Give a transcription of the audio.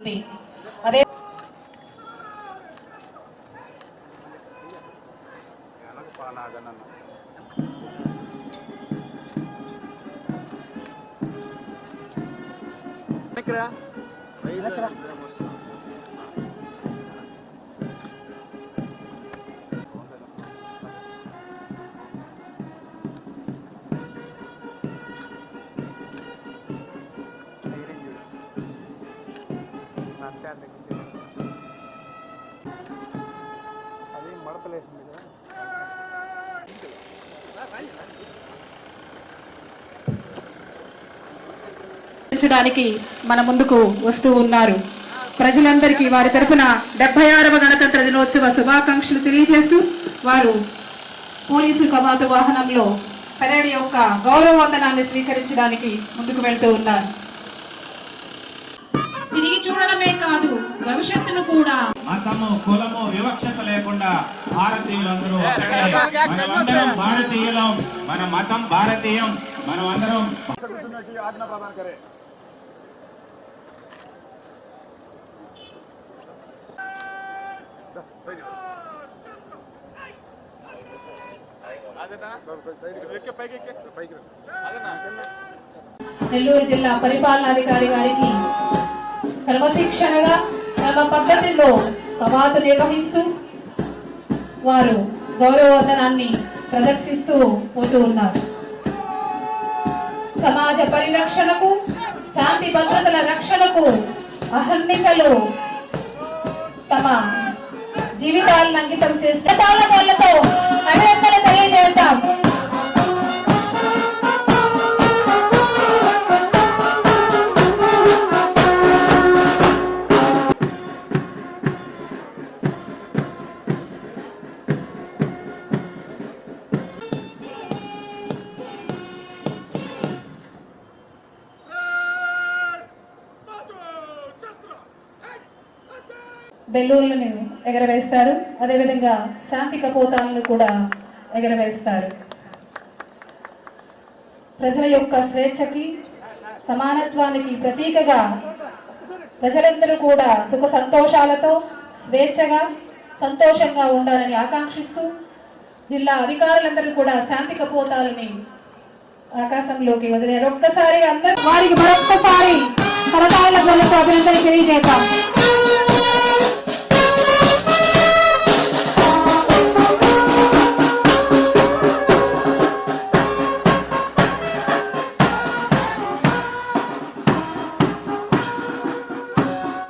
ఉంది. అదే అది మడతలేసింది కదా. పెంచడానికి మన ముందుకు వస్తూ ఉన్నారు. ప్రజలందరికీ వారి తరపున డెబ్బై ఆరవ గణతంత్ర దినోత్సవ శుభాకాంక్షలు తెలియజేస్తూ వారు పోలీసు కమాత వాహనంలో పెరేడ్ యొక్క గౌరవ వందనాన్ని స్వీకరించడానికి ముందుకు వెళ్తూ ఉన్నారు. తిరిగి చూడడమే కాదు భవిష్యత్తును కూడా. మతము కులము వివక్షత లేకుండా భారతీయులందరూ మనమందరం భారతీయులం మన మతం భారతీయం కరే పైకి నెల్లూరు జిల్లా పరిపాలనాధికారి గారికి క్రమశిక్షణగా క్రమ పద్ధతిలో కవాతు నిర్వహిస్తూ వారు గౌరవవందనాన్ని ప్రదర్శిస్తూ పోతూ ఉన్నారు. సమాజ పరిరక్షణకు శాంతి భద్రతల రక్షణకు అహర్నిశలు తమ జీవితాలను అంకితం చేస్తే తాళగోళ్ళతో బెల్లూర్లను ఎగరవేస్తారు. అదేవిధంగా శాంతి కపోతాలను కూడా ఎగరవేస్తారు. ప్రజల యొక్క స్వేచ్ఛకి సమానత్వానికి ప్రతీకగా ప్రజలందరూ కూడా సుఖ సంతోషాలతో స్వేచ్ఛగా సంతోషంగా ఉండాలని ఆకాంక్షిస్తూ జిల్లా అధికారులందరూ కూడా శాంతి కపోతాలని ఆకాశంలోకి వదిలేరు. ఒక్కసారి అందరూ వారికి మరొక్కసారి కరతాళ ధ్వనులతో అభినందన తెలియజేద్దాం.